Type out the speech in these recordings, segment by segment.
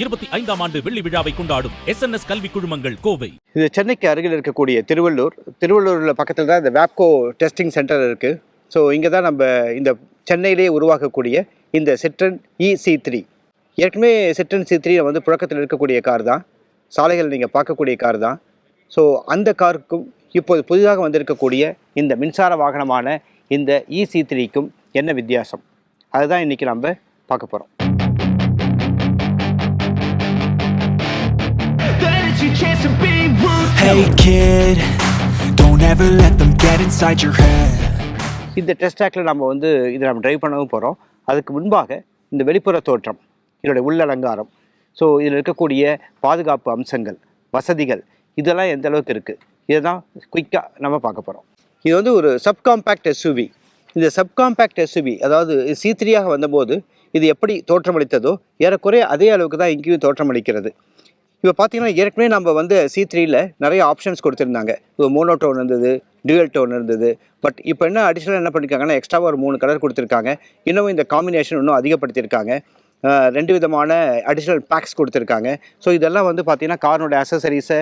இருபத்தி ஐந்தாம் ஆண்டு வெள்ளி விழாவை கொண்டாடும் எஸ் என் எஸ் கல்வி குழுமங்கள் கோவை. இது சென்னைக்கு அருகில் இருக்கக்கூடிய திருவள்ளூர். திருவள்ளூரில் பக்கத்தில் தான் இந்த வேப்கோ டெஸ்டிங் சென்டர் இருக்குது ஸோ இங்கே தான் நம்ம இந்த சென்னையிலேயே உருவாக்கக்கூடிய இந்த சிட்ரன் இ சி த்ரீ ஏற்கனவே சிட்ரன் சி த்ரீ வந்து புழக்கத்தில் இருக்கக்கூடிய கார் தான். சாலைகள் நீங்கள் பார்க்கக்கூடிய கார் தான். ஸோ அந்த காருக்கும் இப்போது புதிதாக வந்திருக்கக்கூடிய இந்த மின்சார வாகனமான இந்த இ சி த்ரீக்கும் என்ன வித்தியாசம்? அதுதான் இன்றைக்கி நம்ம பார்க்க போகிறோம் It's your chance to be ruthless. Hey kid, don't ever let them get inside your head. இந்த டெஸ்ட் ட்ராக்ல நம்ம வந்து இதை நம்ம டிரைவ் பண்ணவும் போகிறோம் அதுக்கு முன்பாக இந்த வெளிப்புற தோற்றம் இதனுடைய உள்ளலங்காரம் ஸோ இதில் இருக்கக்கூடிய பாதுகாப்பு அம்சங்கள் வசதிகள் இதெல்லாம் எந்த அளவுக்கு இருக்குது இதை தான் குயிக்காக நம்ம பார்க்க போகிறோம் இது வந்து ஒரு சப்காம்பேக்ட் எஸ்யூவி இந்த சப்காம்பேக்ட் எஸ்யூவி அதாவது சி த்ரீயாக வந்தபோது இது எப்படி தோற்றமளித்ததோ ஏறக்குறைய அதே அளவுக்கு தான் இங்கேயும் தோற்றமளிக்கிறது. இப்போ பார்த்தீங்கன்னா ஏற்கனவே நம்ம வந்து சி த்ரீல நிறைய ஆப்ஷன்ஸ் கொடுத்துருந்தாங்க. இப்போ மோனோ டோன் இருந்தது டியூயல் டோன் இருந்தது. பட் இப்போ என்ன அடிஷ்னலாக என்ன பண்ணியிருக்காங்கன்னா எக்ஸ்ட்ராவாக ஒரு மூணு கலர் கொடுத்துருக்காங்க. இன்னும் இந்த காம்பினேஷன் இன்னும் அதிகப்படுத்தியிருக்காங்க. ரெண்டு விதமான அடிஷ்னல் பேக்ஸ் கொடுத்துருக்காங்க. ஸோ இதெல்லாம் வந்து பார்த்தீங்கன்னா காரோட அசசரிஸை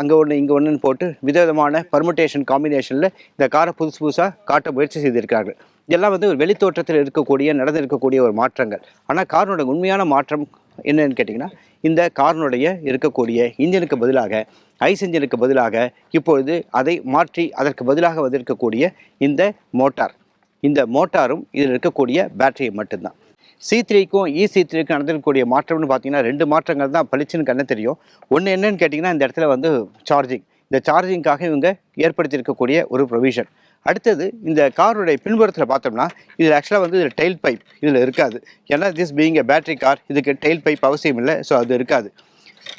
அங்கே ஒன்று இங்கே ஒன்றுன்னு போட்டு விதவிதமான பர்முட்டேஷன் காம்பினேஷனில் இந்த காரை புதுசு புதுசாக காட்ட முயற்சி செய்திருக்கிறார்கள் இதெல்லாம் வந்து ஒரு வெளித்தோற்றத்தில் இருக்கக்கூடிய நடந்திருக்கக்கூடிய ஒரு மாற்றங்கள். ஆனால் காரோட உண்மையான மாற்றம் என்னன்னு கேட்டிங்கன்னா இந்த காரனுடைய இருக்கக்கூடிய இன்ஜினுக்கு பதிலாக ஐஸ் இன்ஜினுக்கு பதிலாக இப்பொழுது அதை மாற்றி அதற்கு பதிலாக வந்திருக்கக்கூடிய இந்த மோட்டார். இந்த மோட்டாரும் இதில் இருக்கக்கூடிய பேட்டரி மட்டும்தான். சி த்ரீக்கும் இ சி த்ரீக்கும் நடந்திருக்கக்கூடிய மாற்றம்னு பார்த்தீங்கன்னா ரெண்டு மாற்றங்கள் தான் பளிச்சுன்னு கண்ணு தெரியும். ஒன்று என்னன்னு கேட்டிங்கன்னா இந்த இடத்துல வந்து சார்ஜிங் இந்த சார்ஜிங்காக இவங்க ஏற்படுத்தியிருக்கக்கூடிய ஒரு ப்ரொவிஷன் அடுத்தது இந்த காருடைய பின்புறத்தில் பார்த்தோம்னா இதில் ஆக்சுவலாக வந்து இதில் டெயில் பைப் இதில் இருக்காது. ஏன்னா this being a battery car இதுக்கு டெயில் பைப் அவசியம் இல்லை ஸோ அது இருக்காது.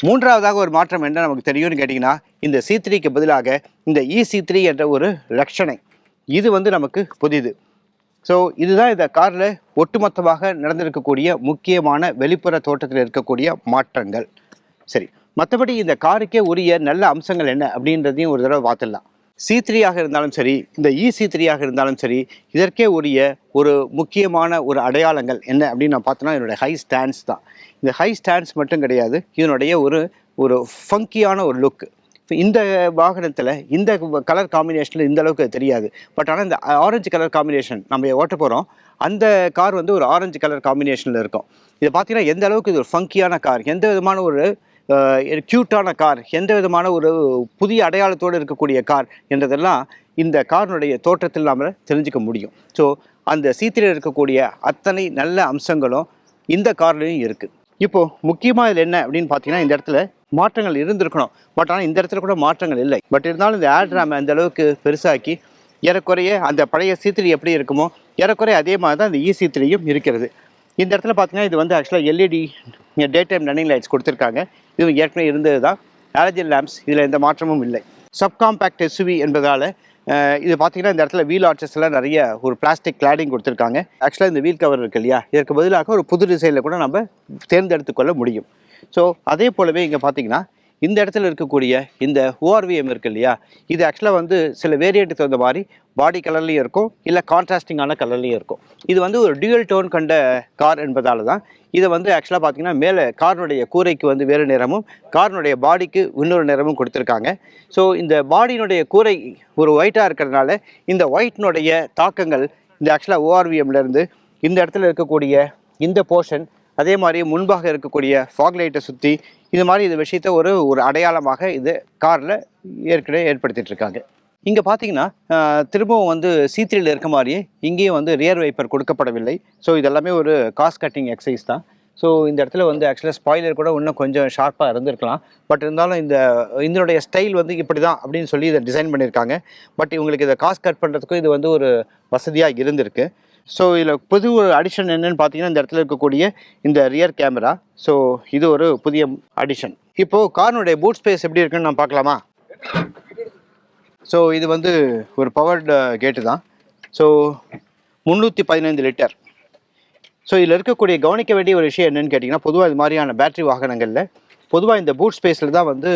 மூன்றாவதாக ஒரு மாற்றம் என்ன நமக்கு தெரியும்னு கேட்டிங்கன்னா இந்த சி த்ரீக்கு பதிலாக இந்த இ சி த்ரீ என்ற ஒரு லட்சணை. இது வந்து நமக்கு புதிது. ஸோ இதுதான் இந்த காரில் ஒட்டுமொத்தமாக நடந்திருக்கக்கூடிய முக்கியமான வெளிப்புற தோட்டத்தில் இருக்கக்கூடிய மாற்றங்கள். சரி மற்றபடி இந்த காருக்கே உரிய நல்ல அம்சங்கள் என்ன அப்படின்றதையும் ஒரு தடவை பார்த்துடலாம். சி த்ரீயாக இருந்தாலும் சரி இந்த இ சி த்ரீயாக இருந்தாலும் சரி இதற்கே உரிய ஒரு முக்கியமான ஒரு அடையாளங்கள் என்ன அப்படின்னு நான் பார்த்தோன்னா என்னுடைய ஹை ஸ்டாண்ட்ஸ் தான். இந்த ஹை ஸ்டாண்ட்ஸ் மட்டும் கிடையாது இதனுடைய ஒரு ஒரு ஃபங்கியான ஒரு லுக் இந்த வாகனத்தில் இந்த கலர் காம்பினேஷனில் இந்த அளவுக்கு தெரியாது. பட் ஆனால் இந்த ஆரஞ்சு கலர் காம்பினேஷன் நம்ம ஓட்ட போகிறோம் அந்த கார் வந்து ஒரு ஆரஞ்சு கலர் காம்பினேஷனில் இருக்கும். இதை பார்த்தீங்கன்னா எந்த அளவுக்கு இது ஒரு ஃபங்கியான கார் எந்த விதமான ஒரு க்யூட்டான கார் எந்த விதமான ஒரு புதிய அடையாளத்தோடு இருக்கக்கூடிய கார் என்றதெல்லாம் இந்த காரினுடைய தோற்றத்தில் நாம் தெரிஞ்சுக்க முடியும். ஸோ அந்த சீத்திரையில் இருக்கக்கூடிய அத்தனை நல்ல அம்சங்களும் இந்த கார்லேயும் இருக்குது இப்போது முக்கியமாக இதில் என்ன அப்படின்னு பார்த்தீங்கன்னா இந்த இடத்துல மாற்றங்கள் இருந்திருக்கணும். பட் ஆனால் இந்த இடத்துல கூட மாற்றங்கள் இல்லை. பட் இருந்தாலும் இந்த ஆட் ரேம் அந்த அளவுக்கு பெருசாக்கி ஏறக்குறைய அந்த பழைய சீத்திரி எப்படி இருக்குமோ ஏறக்குறைய அதே மாதிரி தான் இந்த இ e சீத்திரியும் இருக்கிறது. இந்த இடத்துல பார்த்தீங்கன்னா இது வந்து ஆக்சுவலாக LED day time running lights கொடுத்துருக்காங்க. இது ஏற்கனவே இருந்தது தான் ஆலஜன் லேம்ப்ஸ் இதில் எந்த மாற்றமும் இல்லை. சப்காம்பேக்ட் எஸ்யூவி என்பதால் இது பார்த்தீங்கன்னா இந்த இடத்துல வீல் ஆர்ச்சஸ்லாம் நிறைய ஒரு பிளாஸ்டிக் கிளாடிங் கொடுத்துருக்காங்க. ஆக்சுவலாக இந்த வீல் கவர் இருக்கு இல்லையா? இதற்கு பதிலாக ஒரு புது டிசைனில் கூட நம்ம தேர்ந்தெடுத்து கொள்ள முடியும். ஸோ அதே போலவே இங்கே பார்த்தீங்கன்னா இந்த இடத்துல இருக்கக்கூடிய இந்த ஓஆர்விஎம் இருக்கு இல்லையா? இது ஆக்சுவலாக வந்து சில வேரியண்ட்டுக்கு தகுந்த மாதிரி பாடி கலர்லேயும் இருக்கும் இல்லை கான்ட்ராஸ்டிங்கான கலர்லேயும் இருக்கும். இது வந்து ஒரு டியூயல் டோன் கண்ட கார் என்பதால் தான் இதை வந்து ஆக்சுவலாக பார்த்தீங்கன்னா மேலே காரினுடைய கூரைக்கு வந்து வேறு நிறமும் காரினுடைய பாடிக்கு இன்னொரு நிறமும் கொடுத்துருக்காங்க. ஸோ இந்த பாடியினுடைய கூரை ஒரு ஒயிட்டாக இருக்கிறதுனால இந்த ஒயிட்னுடைய தாக்கங்கள் இந்த ஆக்சுவலாக ஓஆர்விஎம்லேருந்து இந்த இடத்துல இருக்கக்கூடிய இந்த போர்ஷன் அதே மாதிரி முன்பாக இருக்கக்கூடிய ஃபாக்லைட்டை சுற்றி இது மாதிரி இந்த விஷயத்தை ஒரு ஒரு அடையாளமாக இது காரில் ஏற்கனவே ஏற்படுத்திட்டு இருக்காங்க. இங்கே பார்த்தீங்கன்னா திரும்பவும் வந்து சீத்திரியில் இருக்க மாதிரியே இங்கேயும் வந்து ரியர் வைப்பர் கொடுக்கப்படவில்லை. ஸோ இதெல்லாமே ஒரு காஸ்ட் கட்டிங் எக்ஸசைஸ் தான். ஸோ இந்த இடத்துல வந்து ஆக்சுவலாக ஸ்பாய்லர் கூட இன்னும் கொஞ்சம் ஷார்ப்பாக இருந்திருக்கலாம். பட் இருந்தாலும் இந்த இதனுடைய ஸ்டைல் வந்து இப்படி தான் அப்படின்னு சொல்லி இதை டிசைன் பண்ணியிருக்காங்க. பட் இவங்களுக்கு இதை காஸ்ட் கட் பண்ணுறதுக்கும் இது வந்து ஒரு வசதியாக இருந்திருக்கு. ஸோ இதில் புது ஒரு அடிஷன் என்னன்னு பார்த்தீங்கன்னா இந்த இடத்துல இருக்கக்கூடிய இந்த ரியர் கேமரா ஸோ இது ஒரு புதிய அடிஷன் இப்போது கார்னுடைய பூட் ஸ்பேஸ் எப்படி இருக்குன்னு நான் பார்க்கலாமா? ஸோ இது வந்து ஒரு பவர்டு கேட்டு uh, தான். ஸோ முந்நூற்றி பதினைந்து லிட்டர் ஸோ இதில் இருக்கக்கூடிய கவனிக்க வேண்டிய ஒரு விஷயம் என்னென்னு கேட்டிங்கன்னா பொதுவாக இது மாதிரியான பேட்ரி வாகனங்களில் பொதுவாக இந்த பூட் ஸ்பேஸில் தான் வந்து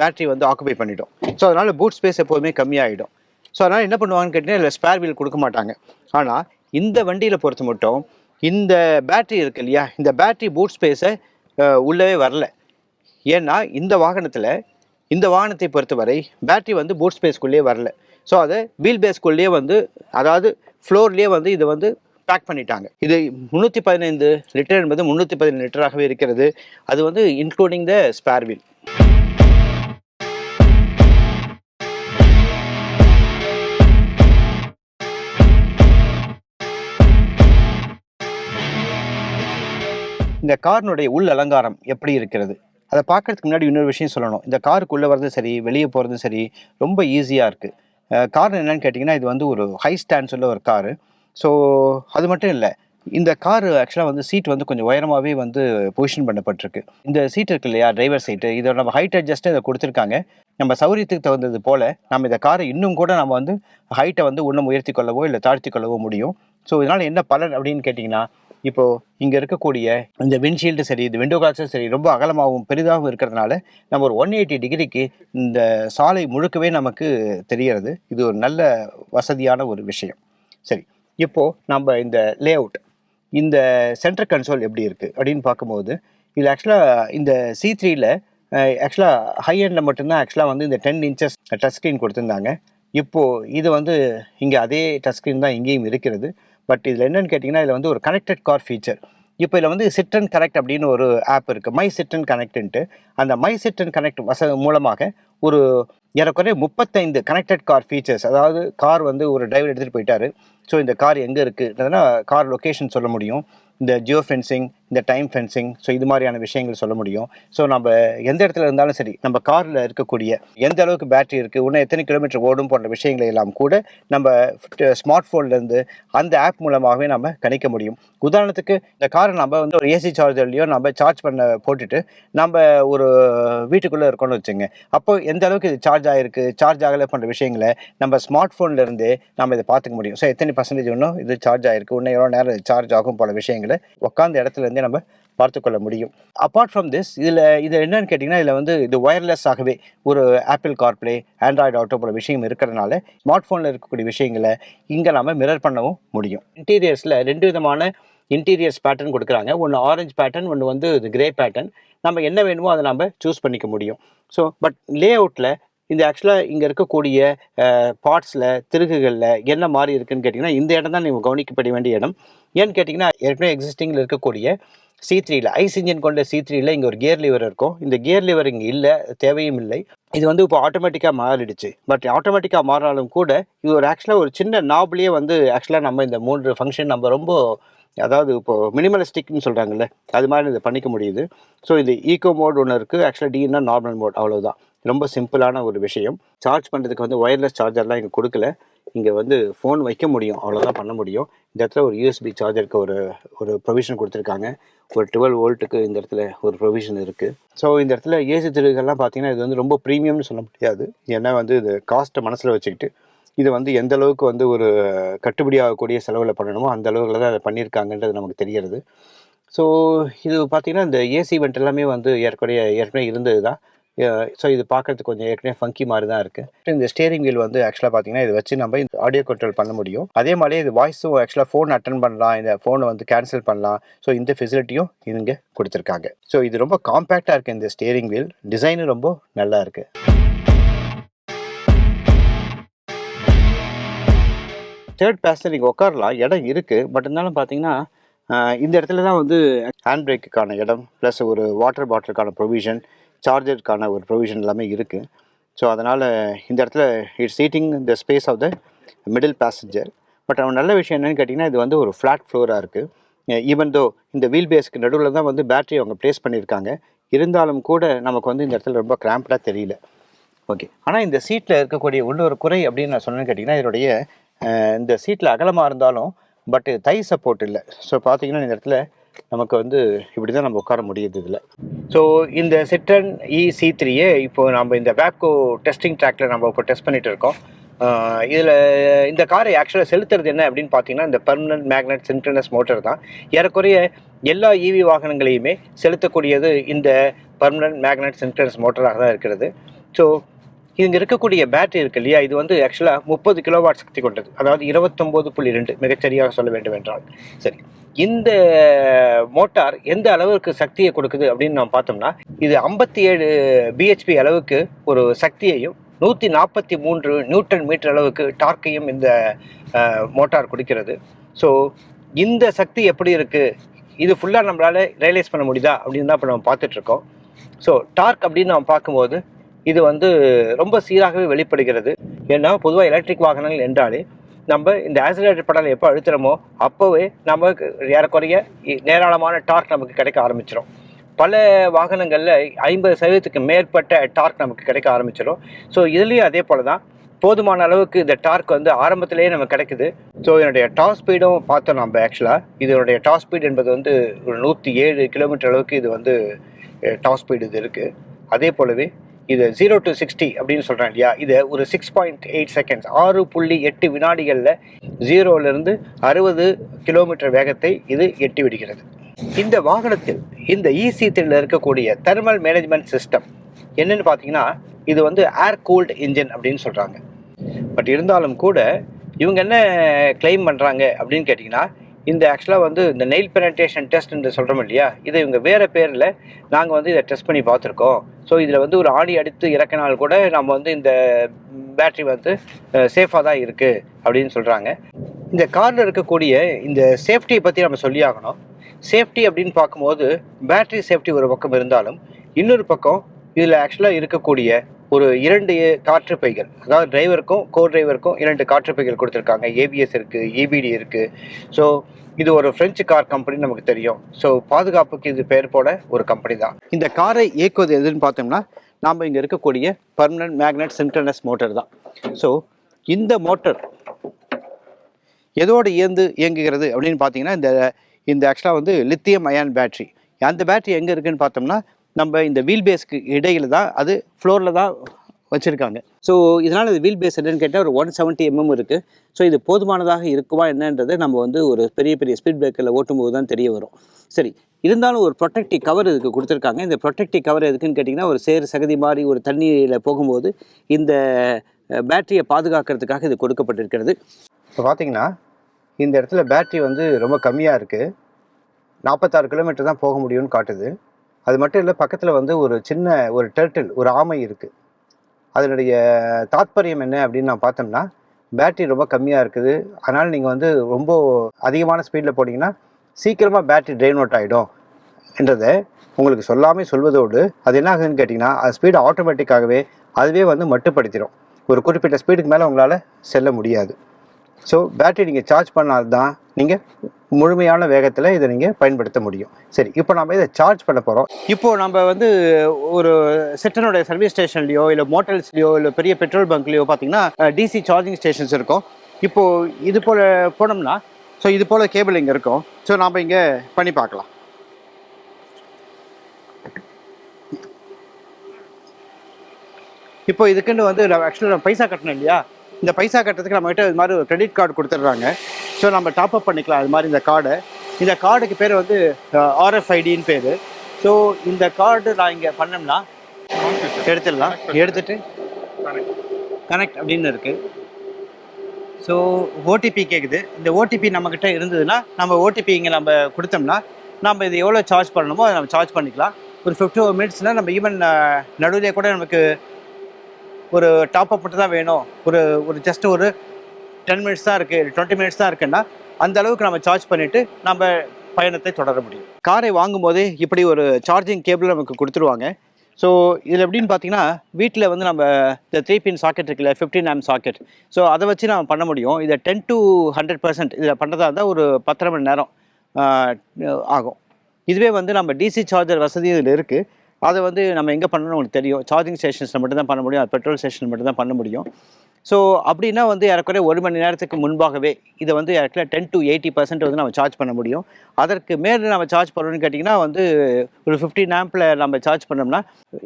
பேட்ரி வந்து ஆக்குபை பண்ணிடும் ஸோ அதனால் பூட் ஸ்பேஸ் எப்போதுமே கம்மியாகிடும் ஸோ அதனால் என்ன பண்ணுவாங்கன்னு கேட்டிங்கன்னா இதில் ஸ்பேர் வீல் கொடுக்க மாட்டாங்க. ஆனால் இந்த வண்டியில் பொறுத்த மட்டும் இந்த பேட்ரி இருக்கு இல்லையா? இந்த பேட்ரி பூட் ஸ்பேஸை உள்ளவே வரல. ஏன்னா இந்த வாகனத்தில் இந்த வாகனத்தை பொறுத்தவரை பேட்ரி வந்து பூட் ஸ்பேஸ்க்குள்ளேயே வரல. ஸோ அதை வீல் பேஸ்க்குள்ளேயே வந்து அதாவது ஃப்ளோர்லேயே வந்து இதை வந்து பேக் பண்ணிட்டாங்க. இது முந்நூற்றி பதினைந்து லிட்டர் என்பது முந்நூற்றி பதினைந்து லிட்டராகவே இருக்கிறது. அது வந்து இன்க்ளூடிங் த ஸ்பேர் வீல் இந்த காரினுடைய உள் அலங்காரம் எப்படி இருக்கிறது? அதை பார்க்கறதுக்கு முன்னாடி இன்னொரு விஷயம் சொல்லணும். இந்த காருக்குள்ளே வர்றதும் சரி வெளியே போகிறதும் சரி ரொம்ப ஈஸியாக இருக்குது காரணம் என்னன்னு கேட்டிங்கன்னா இது வந்து ஒரு ஹை ஸ்டாண்ட்ஸ் உள்ள ஒரு காரு. ஸோ அது மட்டும் இல்லை. இந்த கார் ஆக்சுவலாக வந்து சீட் வந்து கொஞ்சம் உயரமாகவே வந்து பொசிஷன் பண்ணப்பட்டிருக்கு. இந்த சீட் இருக்கு இல்லையா டிரைவர் சீட்டு இதை நம்ம ஹைட் அட்ஜஸ்ட்டு இதை கொடுத்துருக்காங்க. நம்ம சௌரியத்துக்கு தகுந்தது போல் நம்ம இந்த காரை இன்னும் கூட நம்ம வந்து ஹைட்டை வந்து இன்னும் உயர்த்தி கொள்ளவோ இல்லை தாழ்த்தி கொள்ளவோ முடியும். ஸோ இதனால் என்ன பலன் அப்படின்னு கேட்டிங்கன்னா இப்போது இங்கே இருக்கக்கூடிய இந்த விண்ட்ஷீல்டு சரி இந்த விண்டோ கிளாஸும் சரி ரொம்ப அகலமாகவும் பெரிதாகவும் இருக்கிறதுனால நம்ம ஒரு ஒன் எயிட்டி டிகிரிக்கு இந்த சாலை முழுக்கவே நமக்கு தெரிகிறது. இது ஒரு நல்ல வசதியான ஒரு விஷயம். சரி இப்போது நம்ம இந்த லே அவுட் இந்த சென்டர் கன்சோல் எப்படி இருக்குது அப்படின்னு பார்க்கும்போது இதில் ஆக்சுவலாக இந்த சி த்ரீல ஆக்சுவலாக ஹை எண்டில் மட்டும்தான் ஆக்சுவலாக வந்து இந்த டென் இன்ச்சஸ் டச் ஸ்க்ரீன் கொடுத்துருந்தாங்க. இப்போது இது வந்து இங்கே அதே டச் ஸ்க்ரீன் தான் இங்கேயும் இருக்கிறது. பட் இதில் என்னென்னு கேட்டிங்கன்னா இதில் வந்து ஒரு கனெக்டட் கார் ஃபீச்சர் இப்போ இதில் வந்து சிட் அண்ட் கனெக்ட் அப்படின்னு ஒரு ஆப் இருக்குது மை சிட் அண்ட் கனெக்ட்ன்ட்டு அந்த மை சிட் அண்ட் கனெக்ட் வச மூலமாக ஒரு ஏறக்குறைய முப்பத்தைந்து கனெக்டட் கார் ஃபீச்சர்ஸ் அதாவது கார் வந்து ஒரு டிரைவர் எடுத்துகிட்டு போயிட்டாரு. ஸோ இந்த கார் எங்கே இருக்குதுன்னா கார் லொக்கேஷன் சொல்ல முடியும். இந்த ஜியோ ஃபென்சிங் இந்த டைம் ஃபென்சிங் ஸோ இது மாதிரியான விஷயங்கள் சொல்ல முடியும். ஸோ நம்ம எந்த இடத்துல இருந்தாலும் சரி நம்ம காரில் இருக்கக்கூடிய எந்த அளவுக்கு பேட்டரி இருக்குது இன்னும் எத்தனை கிலோமீட்டர் ஓடும் போன்ற விஷயங்களை எல்லாம் கூட நம்ம ஸ்மார்ட் ஃபோன்லேருந்து அந்த ஆப் மூலமாகவே நம்ம கணிக்க முடியும். உதாரணத்துக்கு இந்த காரை நம்ம வந்து ஒரு ஏசி சார்ஜர்லையோ நம்ம சார்ஜ் பண்ண போட்டுட்டு நம்ம ஒரு வீட்டுக்குள்ளே இருக்கோம்னு வச்சுங்க அப்போ எந்த அளவுக்கு இது சார்ஜ் ஆகிருக்கு சார்ஜ் ஆகலை போன்ற விஷயங்களை நம்ம ஸ்மார்ட் ஃபோன்லேருந்தே நம்ம இதை பார்த்துக்க முடியும். ஸோ எத்தனை பர்சன்டேஜ் இன்னும் இது சார்ஜ் ஆகிருக்கு இன்னும் எவ்வளோ நேரம் சார்ஜ் ஆகும் போல விஷயங்களை உட்காந்த இடத்துல வந்து நம்ம பார்த்துக்கொள்ள முடியும். அப்பார்ட் ஃப்ரம் திஸ் இதில் இது என்னன்னு கேட்டிங்கன்னா இதில் வந்து இது ஒயர்லெஸ் ஆகவே ஒரு ஆப்பிள் கார்ப்ளே ஆண்ட்ராய்டு ஆட்டோ போல விஷயம் இருக்கிறதுனால ஸ்மார்ட் ஃபோனில் இருக்கக்கூடிய விஷயங்களை இங்கே நம்ம மிரர் பண்ணவும் முடியும். இன்டீரியர்ஸில் ரெண்டு விதமான இன்டீரியர்ஸ் பேட்டர்ன் கொடுக்குறாங்க. ஒன்று ஆரஞ்சு பேட்டர்ன் ஒன்று வந்து இது கிரே பேட்டர்ன் நம்ம என்ன வேணுமோ அதை நம்ம சூஸ் பண்ணிக்க முடியும். ஸோ பட் லே அவுட்டில் இந்த ஆக்சுவலாக இங்கே இருக்கக்கூடிய பார்ட்ஸில் திருகுகளில் என்ன மாதிரி இருக்குன்னு கேட்டிங்கன்னா இந்த இடம் தான் நீங்கள் கவனிக்கப்பட வேண்டிய இடம். ஏன்னு கேட்டிங்கன்னா ஏற்கனவே எக்ஸிஸ்டிங்கில் இருக்கக்கூடிய சி த்ரீல ஐஸ் இன்ஜின் கொண்ட சி த்ரீல இங்கே ஒரு கியர் லிவர் இருக்கும். இந்த கியர் லிவர் இங்கே இல்லை தேவையும் இல்லை. இது வந்து இப்போ ஆட்டோமேட்டிக்காக மாறிடுச்சு. பட் ஆட்டோமேட்டிக்காக மாறினாலும் கூட இது ஒரு ஆக்சுவலாக ஒரு சின்ன நாப்லேயே வந்து ஆக்சுவலாக நம்ம இந்த மூன்று ஃபங்க்ஷன் நம்ம ரொம்ப அதாவது இப்போது மினிமலிஸ்டிக்னு சொல்கிறாங்கல்ல அது மாதிரி இதை பண்ணிக்க முடியுது. ஸோ இது ஈகோ மோட் ஒன்று இருக்குது ஆக்சுவலாக டின்னா நார்மல் மோட் அவ்வளோதான் ரொம்ப சிம்பிளான ஒரு விஷயம். சார்ஜ் பண்ணுறதுக்கு வந்து ஒயர்லெஸ் சார்ஜர்லாம் இங்கே கொடுக்கல. இங்கே வந்து ஃபோன் வைக்க முடியும். அவ்வளோதான் பண்ண முடியும். இந்த இடத்துல ஒரு யூஎஸ்பி சார்ஜருக்கு ஒரு ஒரு ப்ரொவிஷன் கொடுத்துருக்காங்க. ஒரு டுவெல் வோல்ட்டுக்கு இந்த இடத்துல ஒரு ப்ரொவிஷன் இருக்குது ஸோ இந்த இடத்துல ஏசி திருகுகள்லாம் பார்த்தீங்கன்னா இது வந்து ரொம்ப ப்ரீமியம்னு சொல்ல முடியாது. ஏன்னா வந்து இது காஸ்ட்டை மனசில் வச்சுக்கிட்டு இது வந்து எந்த அளவுக்கு வந்து ஒரு கட்டுப்படியாகக்கூடிய செலவில் பண்ணணுமோ அந்த அளவுக்கு தான் அதை பண்ணியிருக்காங்கன்றது நமக்கு தெரிகிறது. ஸோ இது பார்த்திங்கன்னா இந்த ஏசி வெண்ட் எல்லாமே வந்து ஏற்கனவே ஏற்கனவே இருந்தது தான் ஸோ இது பார்க்கறதுக்கு கொஞ்சம் ஏற்கனவே ஃபங்கி மாதிரி தான் இருக்குது இந்த ஸ்டேரிங் வீல் வந்து ஆக்சுவலாக பார்த்தீங்கன்னா இதை வச்சு நம்ம இந்த ஆடியோ கண்ட்ரோல் பண்ண முடியும். அதே மாதிரி இது வாய்ஸும் ஆக்சுவலாக ஃபோன் அட்டன் பண்ணலாம் இந்த ஃபோனை வந்து கேன்சல் பண்ணலாம். ஸோ இந்த ஃபெசிலிட்டியும் இவங்க கொடுத்துருக்காங்க. ஸோ இது ரொம்ப காம்பேக்டாக இருக்குது இந்த ஸ்டேரிங் வீல் டிசைனும் ரொம்ப நல்லா இருக்குது தேர்ட் பேசஞ்சர் நீங்கள் உட்காரலாம் இடம் இருக்குது பட் இருந்தாலும் பார்த்தீங்கன்னா இந்த இடத்துல தான் வந்து ஹேண்ட் பிரேக்குக்கான இடம் ப்ளஸ் ஒரு வாட்டர் பாட்டிலுக்கான ப்ரொவிஷன் சார்ஜருக்கான ஒரு ப்ரொவிஷன் எல்லாமே இருக்குது ஸோ அதனால் இந்த இடத்துல it's seating the space of the middle passenger but அவன் நல்ல விஷயம் என்னென்னு கேட்டிங்கன்னா இது வந்து ஒரு ஃப்ளாட் ஃப்ளோராக இருக்குது ஈவன் தோ இந்த வீல் பேஸ்க்கு நடுவில் தான் வந்து பேட்டரி அவங்க ப்ளேஸ் பண்ணியிருக்காங்க இருந்தாலும் கூட நமக்கு வந்து இந்த இடத்துல ரொம்ப கிராம்ப்டாக தெரியல. ஓகே ஆனால் இந்த சீட்டில் இருக்கக்கூடிய உள்ளொரு குறை அப்படின்னு நான் சொன்னேன்னு கேட்டிங்கன்னா இதனுடைய இந்த சீட்டில் அகலமாக இருந்தாலும் பட் தை சப்போர்ட் இல்லை. ஸோ பார்த்தீங்கன்னா இந்த இடத்துல நமக்கு வந்து இப்படி தான் நம்ம உட்கார முடியுது இதில். ஸோ இந்த சிட்ரன் இ சி த்ரீயே இப்போது நம்ம இந்த வேப்கோ டெஸ்டிங் ட்ராக்ல நம்ம இப்போ டெஸ்ட் பண்ணிட்டு இருக்கோம். இதில் இந்த காரை ஆக்சுவலாக செலுத்துறது என்ன அப்படின்னு பார்த்தீங்கன்னா இந்த பெர்மனன்ட் மேக்னட் சின்க்ரனஸ் மோட்டர் தான். ஏறக்குறைய எல்லா இவி வாகனங்களையுமே செலுத்தக்கூடியது இந்த பெர்மனன்ட் மேக்னட் சின்க்ரனஸ் மோட்டராக தான் இருக்கிறது. ஸோ இங்கே இருக்கக்கூடிய பேட்டரி இருக்கு இல்லையா? இது வந்து ஆக்சுவலாக முப்பது கிலோவாட் சக்தி கொண்டது. அதாவது இருபத்தொம்போது புள்ளி ரெண்டு மிகச்சரியாக சொல்ல வேண்டும் என்றால் சரி. இந்த மோட்டார் எந்த அளவுக்கு சக்தியை கொடுக்குது அப்படின்னு நம்ம பார்த்தோம்னா இது ஐம்பத்தி ஏழு பிஹெச்பி அளவுக்கு ஒரு சக்தியையும் நூற்றி நாற்பத்தி மூன்று நியூட்டன் மீட்டர் அளவுக்கு டார்க்கையும் இந்த மோட்டார் கொடுக்கிறது. ஸோ இந்த சக்தி எப்படி இருக்குது இது ஃபுல்லாக நம்மளால் ரியலைஸ் பண்ண முடியுதா? அப்படின்னு தான் இப்போ நம்ம பார்த்துட்ருக்கோம் ஸோ டார்க் அப்படின்னு நம்ம பார்க்கும்போது இது வந்து ரொம்ப சீராகவே வெளிப்படுகிறது. ஏன்னா பொதுவாக எலக்ட்ரிக் வாகனங்கள் என்றாலே நம்ம இந்த ஆக்சிலேட்டர் படலை எப்போ அழுத்துறோமோ அப்போவே நமக்கு ஏறக்குறைய இ- ஏராளமான டார்க் நமக்கு கிடைக்க ஆரம்பிச்சிடும் பல வாகனங்களில் ஐம்பது சதவீதத்துக்கு மேற்பட்ட டார்க் நமக்கு கிடைக்க ஆரம்பிச்சிடும் ஸோ இதுலேயும் அதே போல் தான் போதுமான அளவுக்கு இந்த டார்க் வந்து ஆரம்பத்திலேயே நமக்கு கிடைக்குது. ஸோ என்னுடைய டாப் ஸ்பீடும் பார்த்தோம் நம்ம ஆக்சுவலாக இதனுடைய டாப் ஸ்பீட் என்பது வந்து ஒரு நூற்றி ஏழு கிலோமீட்டர் அளவுக்கு இது வந்து eh, டாப் ஸ்பீடு இது இருக்குது அதே போலவே இது ஜீரோ டு சிக்ஸ்டி அப்படின்னு சொல்கிறேன் இல்லையா? இதை ஒரு சிக்ஸ் பாயிண்ட் எயிட் செகண்ட்ஸ் ஆறு புள்ளி எட்டு வினாடிகளில் ஜீரோலேருந்து அறுபது கிலோமீட்டர் வேகத்தை இது எட்டி விடுகிறது. இந்த வாகனத்தில் இந்த இசித்தில் இருக்கக்கூடிய தெர்மல் மேனேஜ்மெண்ட் சிஸ்டம் என்னென்னு பார்த்தீங்கன்னா இது வந்து ஏர் கூல்டு இன்ஜின் அப்படின்னு சொல்கிறாங்க பட் இருந்தாலும் கூட இவங்க என்ன கிளைம் பண்ணுறாங்க அப்படின்னு கேட்டிங்கன்னா இந்த ஆக்சுவலாக வந்து இந்த நெயில் பெனட்ரேஷன் டெஸ்ட் என்று சொல்கிறோம் இல்லையா? இதை இவங்க வேறு பேரில் நாங்கள் வந்து இதை டெஸ்ட் பண்ணி பார்த்துருக்கோம். ஸோ இதில் வந்து ஒரு ஆணி அடித்து இறக்கினால் கூட நம்ம வந்து இந்த பேட்ரி வந்து சேஃபாக தான் இருக்குது அப்படின்னு சொல்கிறாங்க இந்த காரில் இருக்கக்கூடிய இந்த சேஃப்டியை பற்றி நம்ம சொல்லி ஆகணும் சேஃப்டி அப்படின்னு பார்க்கும்போது பேட்டரி சேஃப்டி ஒரு பக்கம் இருந்தாலும் இன்னொரு பக்கம் இதில் ஆக்சுவலாக இருக்கக்கூடிய ஒரு இரண்டு காற்று பைகள் அதாவது டிரைவருக்கும் கோ டிரைவருக்கும் இரண்டு காற்று பைகள் கொடுத்துருக்காங்க. ஏபிஎஸ் இருக்குது இபிடி இருக்குது ஸோ இது ஒரு ஃப்ரெஞ்சு கார் கம்பெனி நமக்கு தெரியும். ஸோ பாதுகாப்புக்கு இது பெயர் போட ஒரு கம்பெனி தான். இந்த காரை இயக்குவது எதுன்னு பார்த்தோம்னா நாம் இங்கே இருக்கக்கூடிய பர்மனன்ட் மேக்னட் சின்க்ரனஸ் மோட்டர் தான். ஸோ இந்த மோட்டர் எதோடு இயந்து இயங்குகிறது அப்படின்னு பார்த்தீங்கன்னா இந்த இந்த ஆக்சுவலாக வந்து லித்தியம் அயான் பேட்ரி அந்த பேட்ரி எங்கே இருக்குதுன்னு பார்த்தோம்னா நம்ம இந்த வீல் பேஸ்க்கு இடையில் தான் அது ஃப்ளோரில் தான் வச்சுருக்காங்க. ஸோ இதனால் இது வீல் பேஸ் என்னன்னு கேட்டால் ஒரு ஒன் செவன்ட்டி எம்எம் இருக்குது ஸோ இது போதுமானதாக இருக்குமா என்னன்றது நம்ம வந்து ஒரு பெரிய பெரிய ஸ்பீட் பிரேக்கரில் ஓட்டும்போது தான் தெரிய வரும். சரி இருந்தாலும் ஒரு ப்ரொடெக்டிவ் கவர் இதுக்கு கொடுத்துருக்காங்க. இந்த ப்ரொடெக்டிவ் கவர் எதுக்குன்னு கேட்டிங்கன்னா ஒரு சேறு சகதி மாதிரி ஒரு தண்ணியில் போகும்போது இந்த பேட்டரியை பாதுகாக்கிறதுக்காக இது கொடுக்கப்பட்டிருக்கிறது. இப்போ பார்த்தீங்கன்னா இந்த இடத்துல பேட்டரி வந்து ரொம்ப கம்மியாக இருக்குது நாற்பத்தாறு கிலோமீட்டர் தான் போக முடியும்னு காட்டுது. அது மட்டும் இல்லை பக்கத்தில் வந்து ஒரு சின்ன ஒரு டெர்ட்டில் ஒரு ஆமை இருக்குது அதனுடைய தாத்பரியம் என்ன அப்படின்னு நான் பார்த்தோம்னா பேட்டரி ரொம்ப கம்மியாக இருக்குது. அதனால் நீங்கள் வந்து ரொம்ப அதிகமான ஸ்பீடில் போனீங்கன்னா சீக்கிரமாக பேட்டரி ட்ரெயின் அவுட் ஆகிடும் என்றதை உங்களுக்கு சொல்லாமல் சொல்வதோடு அது என்ன ஆகுதுன்னு கேட்டிங்கன்னா அது ஸ்பீடு ஆட்டோமேட்டிக்காகவே அதுவே வந்து மட்டுப்படுத்திடும் ஒரு குறிப்பிட்ட ஸ்பீடுக்கு மேலே உங்களால் செல்ல முடியாது. ஸோ பேட்டரி நீங்கள் சார்ஜ் பண்ணால் தான் நீங்கள் முழுமையான வேகத்தில் இதை நீங்கள் பயன்படுத்த முடியும். சரி இப்போ நம்ம இதை சார்ஜ் பண்ண போகிறோம் இப்போது நம்ம வந்து ஒரு சிட்டனுடைய சர்வீஸ் ஸ்டேஷன்லையோ இல்லை மோட்டல்ஸ்லையோ இல்லை பெரிய பெட்ரோல் பங்க்லையோ பார்த்தீங்கன்னா டிசி சார்ஜிங் ஸ்டேஷன்ஸ் இருக்கும். இப்போது இது போல் போனோம்னா ஸோ இது போல் கேபிள் இங்கே இருக்கும். ஸோ நாம் இங்கே பண்ணி பார்க்கலாம். இப்போ இதுக்குன்னு வந்து ஆக்சுவலாக நம்ம பைசா கட்டணும் இல்லையா? இந்த பைசா கட்டுறதுக்கு நம்மகிட்ட இது மாதிரி ஒரு கிரெடிட் கார்டு கொடுத்துட்றாங்க. ஸோ நம்ம டாப் அப் பண்ணிக்கலாம். அது மாதிரி இந்த கார்டை இந்த கார்டுக்கு பேர் வந்து ஆர்எஃப்ஐடின்னு பேர். ஸோ இந்த கார்டு நான் இங்கே பண்ணோம்னா எடுத்துடலாம். எடுத்துட்டு கனெக்ட் அப்படின்னு இருக்குது ஸோ ஓடிபி கேட்குது இந்த ஓடிபி நம்மக்கிட்ட இருந்ததுன்னா நம்ம ஓடிபி இங்கே நம்ம கொடுத்தோம்னா நம்ம இது எவ்வளோ சார்ஜ் பண்ணணுமோ அதை நம்ம சார்ஜ் பண்ணிக்கலாம். ஒரு ஃபிஃப்டி மினிட்ஸ்னால் நம்ம ஈவன் நடுவிலே கூட நமக்கு ஒரு டாப் அப் மட்டும் தான் வேணும். ஒரு ஒரு ஜஸ்ட் ஒரு டென் மினிட்ஸ் தான் இருக்குது டுவெண்ட்டி மினிட்ஸ் தான் இருக்குன்னா அந்த அளவுக்கு நம்ம சார்ஜ் பண்ணிவிட்டு நம்ம பயணத்தை தொடர முடியும். காரை வாங்கும்போதே இப்படி ஒரு சார்ஜிங் கேபிள் நமக்கு கொடுத்துருவாங்க. ஸோ இதில் எப்படின்னு பார்த்தீங்கன்னா வீட்டில் வந்து நம்ம இந்த த்ரீ பின் சாக்கெட் இருக்குல்ல ஃபிஃப்டீன் ஆம் சாக்கெட் ஸோ அதை வச்சு நம்ம பண்ண முடியும். இதை டென் டு ஹண்ட்ரட் பர்சன்ட் இதில் பண்ணுறதா இருந்தால் ஒரு பத்தரை மணி நேரம் ஆகும். இதுவே வந்து நம்ம டிசி சார்ஜர் வசதி இதில் இருக்குது அதை வந்து நம்ம எங்கே பண்ணணும்னு உங்களுக்கு தெரியும். சார்ஜிங் ஸ்டேஷன்ஸில் மட்டும் தான் பண்ண முடியும். அது பெட்ரோல் ஸ்டேஷன் மட்டும் தான் பண்ண முடியும். ஸோ அப்படின்னா வந்து ஏறக்குறைய ஒரு மணி நேரத்துக்கு முன்பாகவே இதை வந்து ஏறக்குறைய டென் டு எயிட்டி பர்சன்ட் வந்து நம்ம சார்ஜ் பண்ண முடியும். அதற்கு மேலே நம்ம சார்ஜ் பண்ணணும்னு கேட்டிங்கன்னா வந்து ஒரு ஃபிஃப்டின் ஆம்பில் நம்ம சார்ஜ் பண்ணோம்னா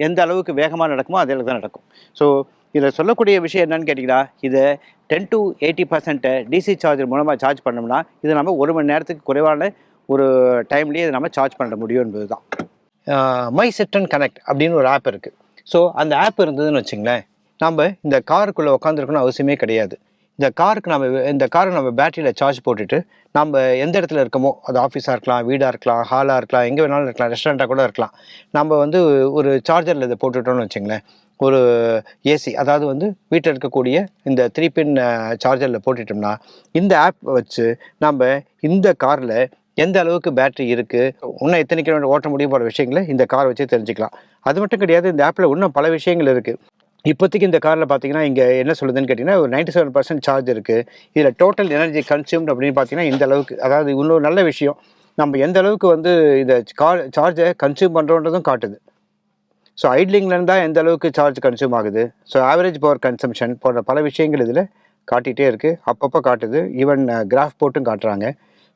எந்த அளவுக்கு வேகமாக நடக்குமோ அதே அளவுக்கு தான் நடக்கும். ஸோ இதில் சொல்லக்கூடிய விஷயம் என்னன்னு கேட்டிங்கன்னா இதை டென் டு எயிட்டி பர்சன்ட்டை டிசி சார்ஜர் மூலமாக சார்ஜ் பண்ணோம்னா இதை நம்ம ஒரு மணி நேரத்துக்கு குறைவான ஒரு டைம்லேயே இதை நம்ம சார்ஜ் பண்ண முடியும் என்பது தான் மை செட் அண்ட் கனெக்ட் அப்படின்னு ஒரு ஆப் இருக்குது ஸோ அந்த ஆப் இருந்ததுன்னு வச்சுங்களேன் நம்ம இந்த காருக்குள்ளே உட்காந்துருக்கணும்னு அவசியமே கிடையாது. இந்த காருக்கு நம்ம இந்த காருக்கு நம்ம பேட்டரியில் சார்ஜ் போட்டுட்டு நம்ம எந்த இடத்துல இருக்கோமோ அது ஆஃபீஸாக இருக்கலாம் வீடாக இருக்கலாம் ஹாலாக இருக்கலாம் எங்கே வேணாலும் இருக்கலாம் ரெஸ்டாரண்ட்டாக கூட இருக்கலாம். நம்ம வந்து ஒரு சார்ஜரில் இதை போட்டுட்டோம்னு வச்சுங்களேன் ஒரு ஏசி அதாவது வந்து வீட்டில் இருக்கக்கூடிய இந்த த்ரீ பின் சார்ஜரில் போட்டுட்டோம்னா இந்த ஆப் வச்சு நம்ம இந்த காரில் எந்த அளவுக்கு பேட்டரி இருக்குது இன்னும் எத்தனை கிலோமீட்டர் ஓட்ட முடியும் போகிற விஷயங்களை இந்த கார் வச்சு தெரிஞ்சுக்கலாம். அது மட்டும் கிடையாது இந்த ஆப்பில் இன்னும் பல விஷயங்கள் இருக்குது இப்போதைக்கு இந்த காரில் பார்த்தீங்கன்னா இங்கே என்ன சொல்லுதுன்னு கேட்டிங்கன்னா ஒரு நைன்டி செவன் பர்சன்ட் சார்ஜ் இருக்குது இதில் டோட்டல் எனர்ஜி கன்சியூம்ட் அப்படின்னு பார்த்தீங்கன்னா இந்த அளவுக்கு அதாவது இன்னொரு நல்ல விஷயம் நம்ம எந்த அளவுக்கு வந்து இந்த கார் சார்ஜை கன்சியூம் பண்ணுறோன்றதும் காட்டுது. ஸோ ஐட்லிங்லேருந்து தான் எந்த அளவுக்கு சார்ஜ் கன்சியூம் ஆகுது? ஸோ ஆவரேஜ் பவர் கன்சம்ஷன் போன்ற பல விஷயங்கள் இதில் காட்டிகிட்டே இருக்குது அப்பப்போ காட்டுது. ஈவன் கிராஃப் போட்டும் காட்டுறாங்க.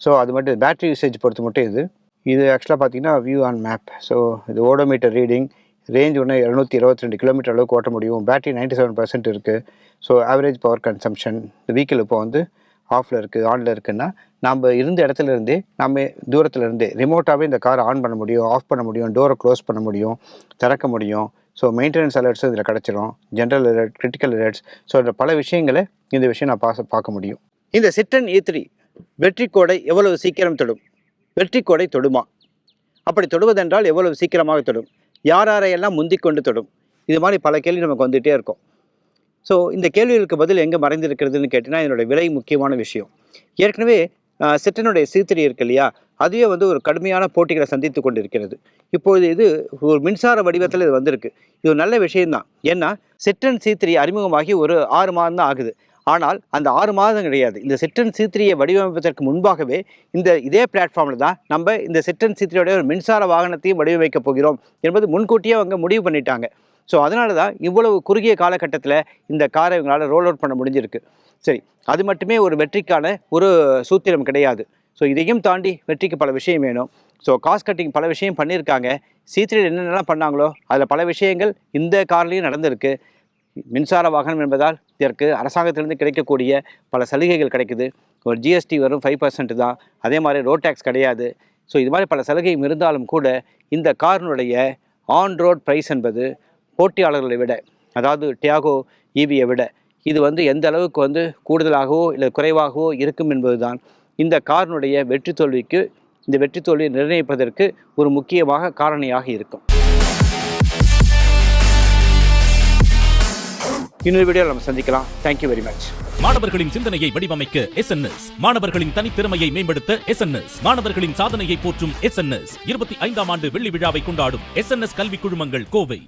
ஸோ அது மட்டும் பேட்டரி யூசேஜ் பொறுத்து மட்டும் இது. இது ஆக்சுவலாக பார்த்தீங்கன்னா வியூ ஆன் மேப் ஸோ இது ஓடோமீட்டர் ரீடிங் ரேஞ்ச் ஒன்று இரநூத்தி இருபத்தி ரெண்டு கிலோமீட்டர் அளவுக்கு ஓட்ட முடியும். பேட்டரி நைன்டி செவன் பர்சன்ட் இருக்குது ஸோ ஆவரேஜ் பவர் கன்சம்ஷன் இந்த வெஹிக்கிள் இப்போ வந்து ஆஃபில் இருக்குது ஆனில் இருக்குன்னா நம்ம இருந்த இடத்துல இருந்தே நம்ம தூரத்தில் இருந்தே ரிமோட்டாகவே இந்த காரை ஆன் பண்ண முடியும் ஆஃப் பண்ண முடியும் டோரை க்ளோஸ் பண்ண முடியும் திறக்க முடியும். ஸோ மெயின்டெனன்ஸ் அலர்ட்ஸும் இதில் கிடச்சிரும். General alert critical alerts so இந்த பல விஷயங்களை இந்த விஷயம் நான் பாச பார்க்க முடியும். இந்த சிட்டன் ஏ த்ரீ வெற்றி கோடை எவ்வளவு சீக்கிரம் தொடும்? வெற்றி கோடை தொடுமா? அப்படி தொடுவதென்றால் எவ்வளவு சீக்கிரமாக தொடும்? யார் யாரையெல்லாம் முந்திக் கொண்டு தொடும்? இது மாதிரி பல கேள்வி நமக்கு வந்துகிட்டே இருக்கும். ஸோ இந்த கேள்விகளுக்கு பதில் எங்கே மறைந்திருக்கிறதுன்னு கேட்டிங்கன்னா இதனுடைய விலை முக்கியமான விஷயம். ஏற்கனவே சிற்றனுடைய சிட்டனுடைய சீத்திரி இருக்கு இல்லையா? அதுவே வந்து ஒரு கடுமையான போட்டிகளை சந்தித்து கொண்டு இருக்கிறது இப்பொழுது இது ஒரு மின்சார வடிவத்தில் இது வந்திருக்கு. இது ஒரு நல்ல விஷயம்தான். ஏன்னா சிற்றன் சீத்திரி அறிமுகமாகி ஒரு ஆறு மாதம் தான் ஆகுது. ஆனால் அந்த ஆறு மாதம் கிடையாது. இந்த செட்டன் சீத்திரியை வடிவமைப்பதற்கு முன்பாகவே இந்த இதே பிளாட்ஃபார்மில் தான் நம்ம இந்த செட்டன் சீத்திரியோட ஒரு மின்சார வாகனத்தையும் வடிவமைக்கப் போகிறோம் என்பது முன்கூட்டியே அவங்க முடிவு பண்ணிட்டாங்க. ஸோ அதனால தான் இவ்வளவு குறுகிய காலகட்டத்தில் இந்த காரை இவங்களால் ரோல் அவுட் பண்ண முடிஞ்சிருக்கு. சரி அது மட்டுமே ஒரு வெற்றிக்கான ஒரு சூத்திரம் கிடையாது. ஸோ இதையும் தாண்டி வெற்றிக்கு பல விஷயம் வேணும். ஸோ காஸ்ட் கட்டிங் பல விஷயம் பண்ணியிருக்காங்க. சீத்திரியில் என்னென்னலாம் பண்ணாங்களோ அதில் பல விஷயங்கள் இந்த கார்லேயும் நடந்திருக்கு. மின்சார வாகனம் என்பதால் இதற்கு அரசாங்கத்திலிருந்து கிடைக்கக்கூடிய பல சலுகைகள் கிடைக்குது. ஒரு ஜிஎஸ்டி வரும் ஃபைவ் பர்சன்ட் தான். அதே மாதிரி ரோட் டேக்ஸ் கிடையாது. ஸோ இது மாதிரி பல சலுகையும் இருந்தாலும் கூட இந்த காரினுடைய ஆன் ரோட் ப்ரைஸ் என்பது போட்டியாளர்களை விட அதாவது டியாகோ ஈவியை விட இது வந்து எந்த அளவுக்கு வந்து கூடுதலாகவோ இல்லை குறைவாகவோ இருக்கும் என்பதுதான். இந்த காரினுடைய வெற்றி தோல்விக்கு இந்த வெற்றி தோல்வியை நிர்ணயிப்பதற்கு ஒரு முக்கியமாக காரணியாக இருக்கும். இன்னொரு வீடியோ நம்ம சந்திக்கலாம். தேங்க்யூ வெரி மச் மாணவர்களின் சிந்தனையை வடிவமைக்க எஸ் என் எஸ் மாணவர்களின் தனித்திறமையை மேம்படுத்த எஸ் என் எஸ் மாணவர்களின் சாதனையை போற்றும் எஸ் என் எஸ் இருபத்தி ஐந்தாம் ஆண்டு வெள்ளி விழாவை கொண்டாடும் எஸ் என் எஸ் கல்வி குழுமங்கள் கோவை.